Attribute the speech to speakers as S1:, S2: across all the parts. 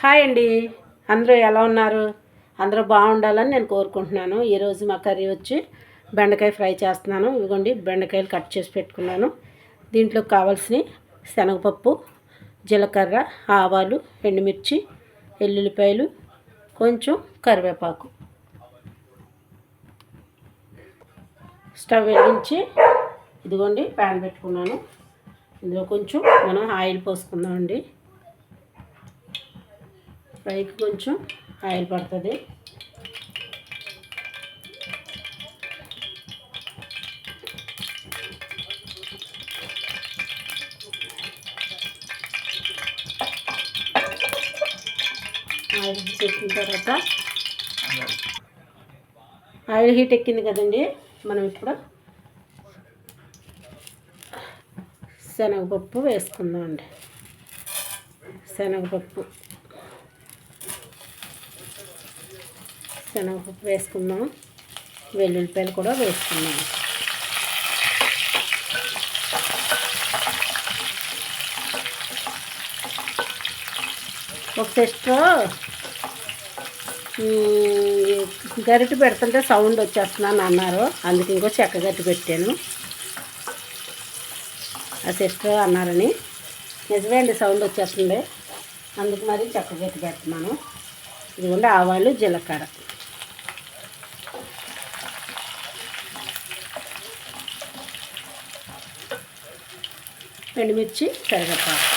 S1: Hi అండి. అందరూ ఎలా ఉన్నారు? అందరూ బాగుండాలని నేను కోరుకుంటున్నాను. ఈరోజు మా కర్రీ వచ్చి బెండకాయ ఫ్రై చేస్తున్నాను. ఇదిగోండి బెండకాయలు కట్ చేసి పెట్టుకున్నాను. దీంట్లో కావాల్సిన శనగపప్పు జీలకర్ర ఆవాలు ఎండుమిర్చి ఎల్లుల్లిపాయలు కొంచెం కరివేపాకు. స్టవ్ వెలిగించి ఇదిగోండి ప్యాన్ పెట్టుకున్నాను. ఇందులో కొంచెం మనం ఆయిల్ పోసుకుందామండి. ఫ్రైకి కొంచెం ఆయిల్ పడుతుంది. ఆయిల్ హీట్ ఎక్కిన తర్వాత ఆయిల్ హీట్ ఎక్కింది కదండి మనం ఇప్పుడు శనగపప్పు వేసుకుందాం అండి శనగపప్పు శనగపప్పు వేసుకుందాం. వెల్లుల్లిపాయలు కూడా వేసుకుందాం. ఒక సిస్టర్ గరిటె పెడుతుంటే సౌండ్ వచ్చేస్తున్నాను అన్నారు. అందుకు ఇంకో చెక్క గట్టి పెట్టాను. ఆ సిస్టర్ అన్నారని. నిజమే అండి సౌండ్ వచ్చేస్తుంది. అందుకు మరి చెక్క గట్టి పెడుతున్నాను. ఇదిగోండి ఆవాలు జీలకర్ర. ఎండుమిర్చి కరివేపాకు.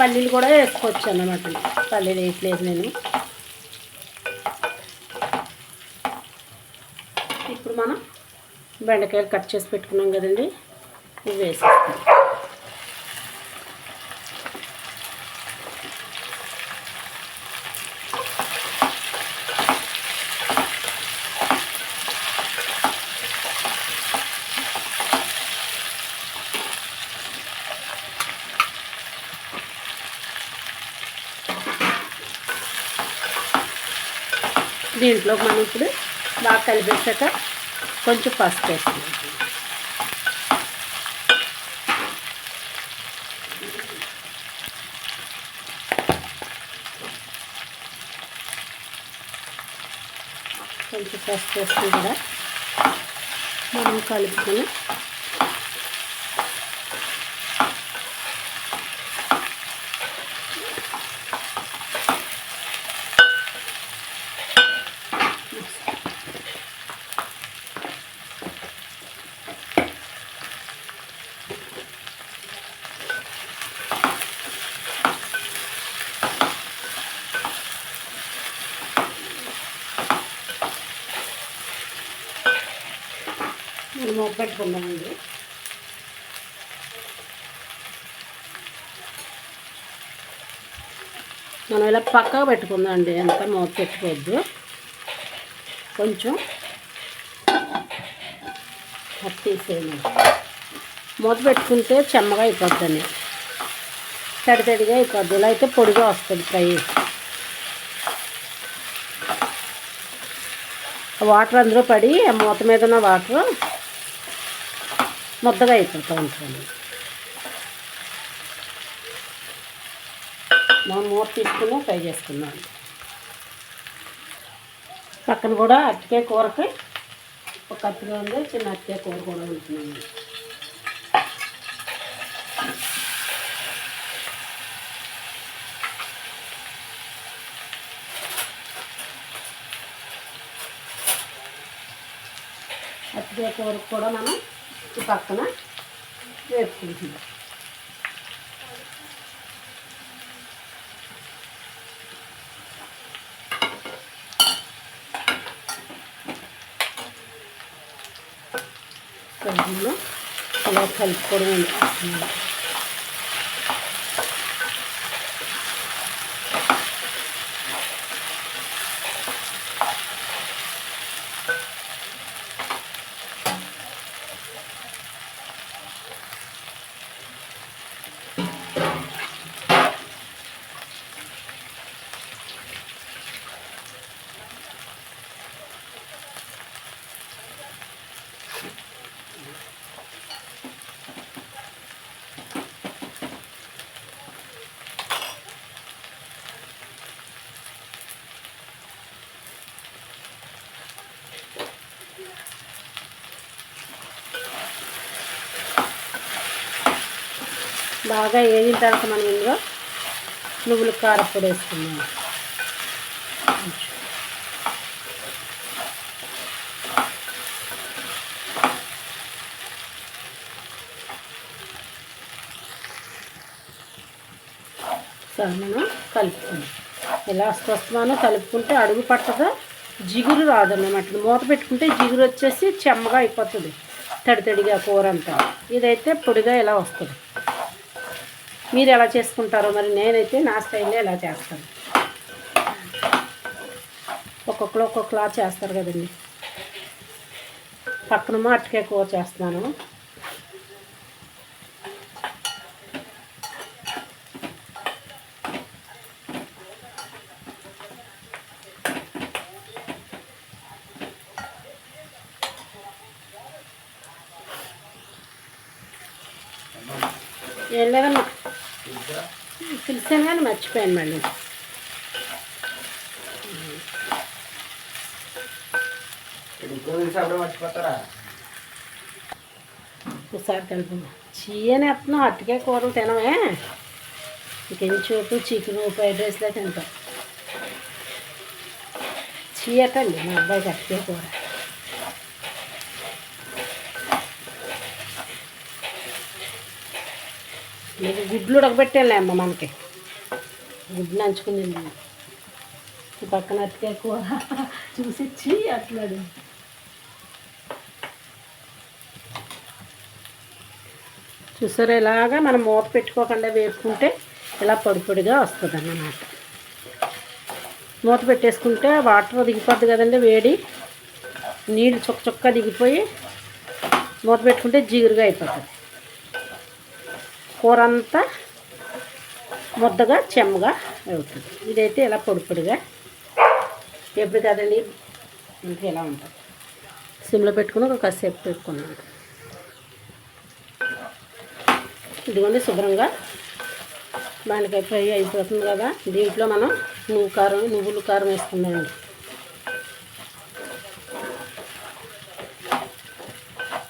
S1: పల్లీలు కూడా వేసుకోవచ్చు అన్నమాట పల్లీలు వేయట్లేదు నేను. ఇప్పుడు మనం బెండకాయలు కట్ చేసి పెట్టుకున్నాం కదండి ఇవి వేసేస్తాం. దీంట్లో మనం ఇప్పుడు బాగా కలిపేసాక కొంచెం పసుపు వేస్తున్నాం కొంచెం పసుపు వేసుకుని కూడా మనం కలుపుకొని పోపు మూత పెట్టుకుందామండి. మనం ఇలా పక్కకు పెట్టుకుందాం అండి అంతా మూత పెట్టుకోవద్దు. కొంచెం అది తీసేయండి మూత పెట్టుకుంటే చెమ్మగా అయిపోద్దండి. తడి తడిగా అయిపోద్ది. ఇలా అయితే పొడిగా వస్తుంది ఫ్రై. వాటర్ అందులో పడి ఆ మూత మీద ఉన్న వాటర్ ముద్దగా అయిపోతూ ఉంటుంది మనం మూత తీసుకుని ఫ్రై చేసుకుందాం. పక్కన కూడా అరటికాయ కూరకి ఒక కత్తిగా ఉంది చిన్న అరటికాయ కూర కూడా ఉంటుందండి. అరటికాయ కూరకు కూడా మనం ఈ పక్కన వేసుకుంటున్నాం. సబ్జీలో అలా కలుపుకోవడం బాగా వేగిన తర్వాత మనం ఇందులో నువ్వుల కారపొడి వేసుకున్నాం సరే మనం కలుపుకుందాం. ఇలా వస్తున్నాను కలుపుకుంటే అడుగు పట్టదు జిగురు రాదన్నమాట. మూత పెట్టుకుంటే జిగురు వచ్చేసి చెమ్మగా అయిపోతుంది తడి తడిగా కూర అంతా. ఇదైతే పొడిగా ఇలా వస్తుంది? మీరు ఎలా చేసుకుంటారో మరి నేనైతే నా స్టైల్లో ఎలా చేస్తాను. ఒక్కొక్కరు ఒక్కొక్కలా చేస్తారు కదండి. పక్కన అటుకే కూర చేస్తున్నాను. ఏం లేదమ్మా. పిలిచాను కానీ మర్చిపోయాను మళ్ళీ.
S2: మర్చిపోతారా?
S1: ఒకసారి కలుపుకుందాం చీయని ఎత్తున్నాం అట్టుకే కూరలు తినమే. ఇంకెన్ని చోటు చికెన్ ఫ్రైడ్ రైస్లో తింటాం. చీయటండి మా అబ్బాయికి అట్టుకే కూర. మీకు గుడ్లు ఉడకబెట్టాలే అమ్మ మనకి. గుడ్లు నంచుకుని ఈ పక్కన అతికే కూర చూసి చీ అట్లాడు చూసారా ఇలాగా మనం మూత పెట్టుకోకుండా వేసుకుంటే ఇలా పొడి పొడిగా వస్తుంది అన్నమాట మూత పెట్టేసుకుంటే వాటర్ దిగిపోద్ది కదండి వేడి. నీళ్ళు చుక్క చుక్క దిగిపోయి మూత పెట్టుకుంటే జిగురుగా అయిపోతుంది. కూర అంతా ముద్దగా చెమ్మగా అవుతుంది. ఇదైతే ఇలా పొడి పొడిగా ఎప్పుడు కదండి? ఇంకా ఇలా ఉంటుంది. సిమ్లో పెట్టుకుని ఒక కాసేపు పెట్టుకున్నాను. ఇదిగోండి శుభ్రంగా బెండకాయ ఫ్రై అయిపోతుంది కదా. దీంట్లో మనం నువ్వు కారం నువ్వులు కారం వేసుకుందామండి.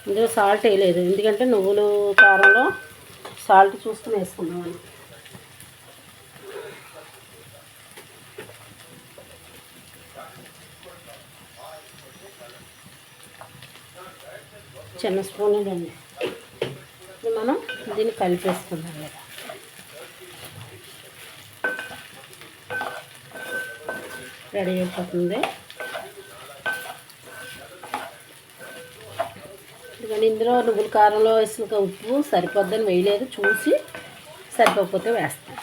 S1: ఇందులో సాల్ట్ వేయలేదు. ఎందుకంటే నువ్వులు కారంలో సాల్ట్ చూసుకుని వేసుకుందామని. చిన్న స్పూన్ ఇదండి మనం దీన్ని కలిపేసుకుందాం లేదా రెడీ అయిపోతుంది. ఎందుకంటే ఇందులో నువ్వుల కారంలో వేసిన ఉప్పు సరిపోద్దని వేయలేదు చూసి సరిపోకపోతే వేస్తాను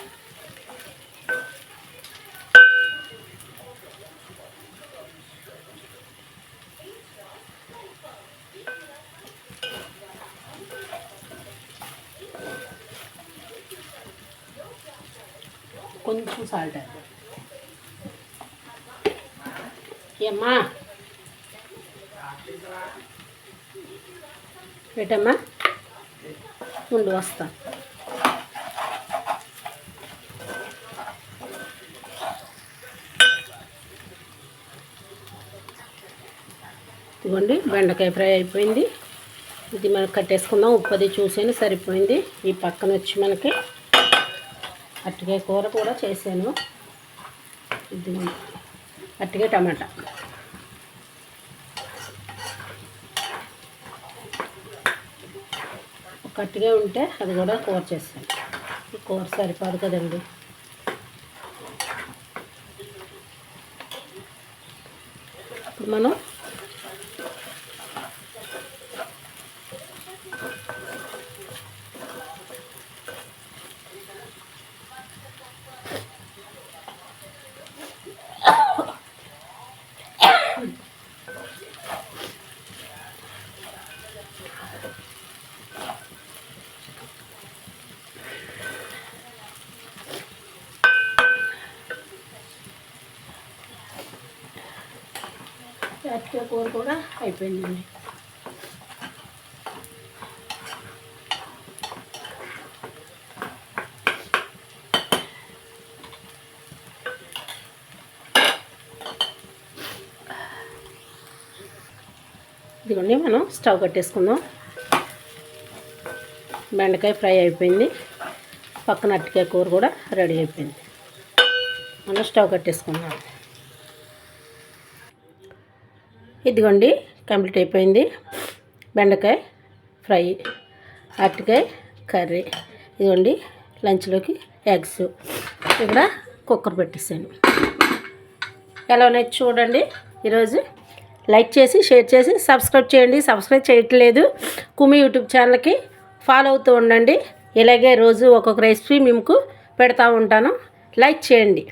S1: కొంచెం సాల్ట్ అది ఏమ్మా? పెట్టమ్మా. ఉండి వస్తా. ఇదిగోండి బెండకాయ ఫ్రై అయిపోయింది. ఇది మనకు కట్టేసుకుందాం. ఉప్పది చూసాను సరిపోయింది. ఈ పక్కన వచ్చి మనకి అట్టికాయ కూర కూడా చేశాను. ఇది అట్టికాయ టమాటా. గట్టిగా ఉంటే అది కూడా కూర చేస్తాను. ఈ కూర సరిపోదు కదండి. ఇప్పుడు మనం అట్టికాయ కూర కూడా అయిపోయిందండి. ఇదిగోండి మనం స్టవ్ కట్టేసుకుందాం. బెండకాయ ఫ్రై అయిపోయింది. పక్కన అట్టికాయ కూర కూడా రెడీ అయిపోయింది. మనం స్టవ్ కట్టేసుకుందాం. ఇదిగోండి కంప్లీట్ అయిపోయింది. బెండకాయ ఫ్రై అరటికాయ కర్రీ. ఇదిగోండి లంచ్లోకి ఎగ్స్. ఇక్కడ కుక్కర్ పెట్టేసాను. ఎలా ఉన్నాయి చూడండి. ఈరోజు లైక్ చేసి షేర్ చేసి సబ్స్క్రైబ్ చేయండి. సబ్స్క్రైబ్ చేయట్లేదు. కుమి యూట్యూబ్ ఛానల్కి ఫాలో అవుతూ ఉండండి. ఇలాగే రోజు ఒక్కొక్క రెసిపీ మీకు పెడతా ఉంటాను. లైక్ చేయండి.